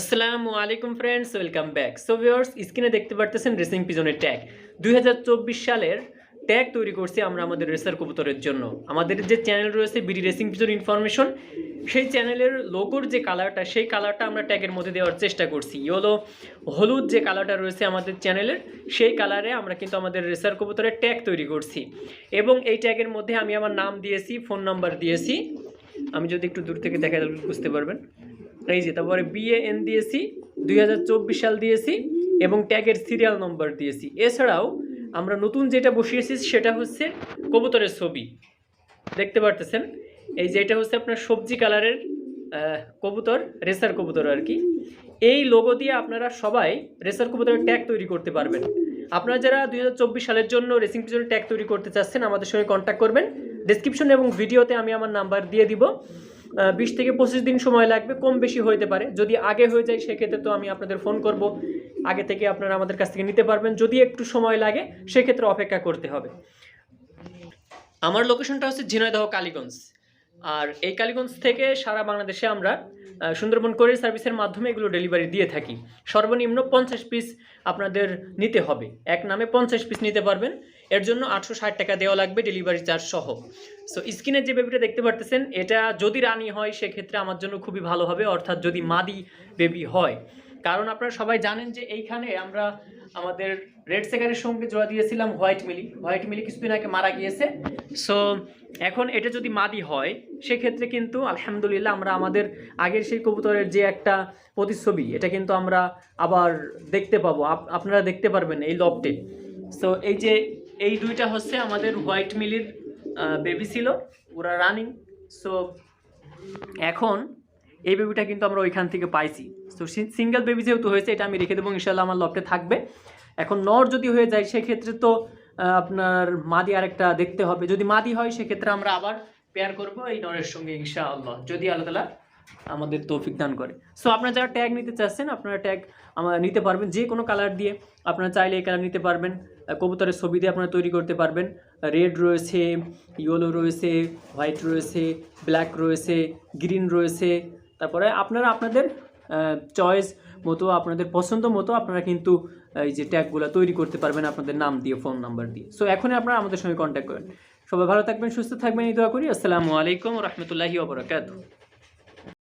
আসসালামু আলাইকুম friends welcome back so viewers স্ক্রিনে দেখতে পারতেছেন রেসিং পিজনের ট্যাগ দুই হাজার চব্বিশ সালের ট্যাগ তৈরি করছি আমরা আমাদের রেসার কবুতরের জন্য। আমাদের যে চ্যানেল রয়েছে বিডি রেসিং পিজন ইনফরমেশন সেই চ্যানেলের লোগোর যে কালারটা সেই কালারটা আমরা ট্যাগের মধ্যে দেওয়ার চেষ্টা করছি। ইয়েলো হলুদ যে কালারটা রয়েছে আমাদের চ্যানেলের সেই কালারে আমরা কিন্তু আমাদের রেসার কবুতরের ট্যাগ তৈরি করছি। এবং এই ট্যাগের মধ্যে আমি আমার নাম দিয়েছি ফোন নাম্বার দিয়েছি। আমি যদি একটু দূর থেকে দেখা বুঝতে পারবেন। এই যে, তারপরে বিএএন দিয়েছি, দুই হাজার চব্বিশ সাল দিয়েছি এবং ট্যাগের সিরিয়াল নম্বর দিয়েছি। এছাড়াও আমরা নতুন যেটা বসিয়েছি সেটা হচ্ছে কবুতরের ছবি। দেখতে পারতেছেন? এই যে, এটা হচ্ছে আপনার সবজি কালারের কবুতর, রেসার কবুতর আর কি। এই লোগো দিয়ে আপনারা সবাই রেসার কবুতরের ট্যাগ তৈরি করতে পারবেন। আপনারা যারা দুই হাজার চব্বিশ সালের জন্য রেসিং পিছনের ট্যাগ তৈরি করতে চাচ্ছেন, আমাদের সঙ্গে কন্ট্যাক্ট করবেন। ডিসক্রিপশন এবং ভিডিওতে আমি আমার নাম্বার দিয়ে দিব। বিশ থেকে পঁচিশ দিন সময় লাগবে, কম বেশি হইতে পারে। যদি আগে হয়ে যায়, সেক্ষেত্রে তো আমি আপনাদের ফোন করব। আগে থেকে আপনারা আমাদের কাছ থেকে নিতে পারবেন। যদি একটু সময় লাগে, সেক্ষেত্রে অপেক্ষা করতে হবে। আমার লোকেশনটা হচ্ছে ঝিনাইদহ কালীগঞ্জ আর এই কালীগঞ্জ থেকে সারা বাংলাদেশে আমরা সুন্দরবন কোরিয়ার সার্ভিসের মাধ্যমে এগুলো ডেলিভারি দিয়ে থাকি। সর্বনিম্ন পঞ্চাশ পিস আপনাদের নিতে হবে। এক নামে পঞ্চাশ পিস নিতে পারবেন। এর জন্য আটশো ষাট টাকা দেওয়া লাগবে ডেলিভারি চার্জ সহ। সো স্ক্রিনের যে বেবিটা দেখতে পারতেছেন, এটা যদি রানি হয়, সেক্ষেত্রে আমার জন্য খুবই ভালো হবে। অর্থাৎ যদি মাদি বেবি হয়। কারণ আপনারা সবাই জানেন যে এইখানে আমরা আমাদের রেড সেকারের সঙ্গে জোড়া দিয়েছিলাম হোয়াইট মিলি। হোয়াইট মিলি কিছুদিন আগে মারা গিয়েছে। সো এখন এটা যদি মাদি হয়, সেক্ষেত্রে কিন্তু আলহামদুলিল্লাহ আমরা আমাদের আগের সেই কবুতরের যে একটা প্রতিচ্ছবি, এটা কিন্তু আমরা আবার দেখতে পাবো। আপ- আপনারা দেখতে পারবেন এই লবটে। সো এই যে, এই দুইটা হচ্ছে আমাদের হোয়াইট মিলির বেবি ছিল, ওরা রানিং সো এখন এই বেবিটা কিন্তু আমরা ওইখান থেকে পাইছি। তো সিঙ্গেল বেবি যেহেতু হয়েছে, এটা আমি রেখে দেবো ইনশাল্লাহ আমার লফটে থাকবে। এখন নর যদি হয়ে যায়, সেক্ষেত্রে তো আপনার মাদি আরেকটা দেখতে হবে। যদি মাদি হয়, সেক্ষেত্রে আমরা আবার পেয়ার করব এই নরের সঙ্গে, ইনশাআল্লাহ। যদি আল্লাহ তালা আমাদের তৌফিক দান করে। সো আপনারা যারা ট্যাগ নিতে চাচ্ছেন, আপনারা ট্যাগ আমার নিতে পারবেন যে কোনো কালার দিয়ে। আপনারা চাইলে এই কালার নিতে পারবেন। কবুতরের ছবি দিয়ে আপনারা তৈরি করতে পারবেন। রেড রয়েছে ইয়েলো রয়েছে হোয়াইট রয়েছে ব্ল্যাক রয়েছে গ্রিন রয়েছে। তারপরে আপনারা আপনাদের চয়েস মতো, আপনাদের পছন্দ মতো আপনারা কিন্তু এই যে ট্যাগগুলো তৈরি করতে পারবেন আপনাদের নাম দিয়ে ফোন নাম্বার দিয়ে। সো এখনই আপনারা আমাদের সঙ্গে কন্ট্যাক্ট করেন। সবাই ভালো থাকবেন, সুস্থ থাকবেন, এই দোয়া করি। আসসালামু আলাইকুম রহমতুল্লাহি ওবরাকাতু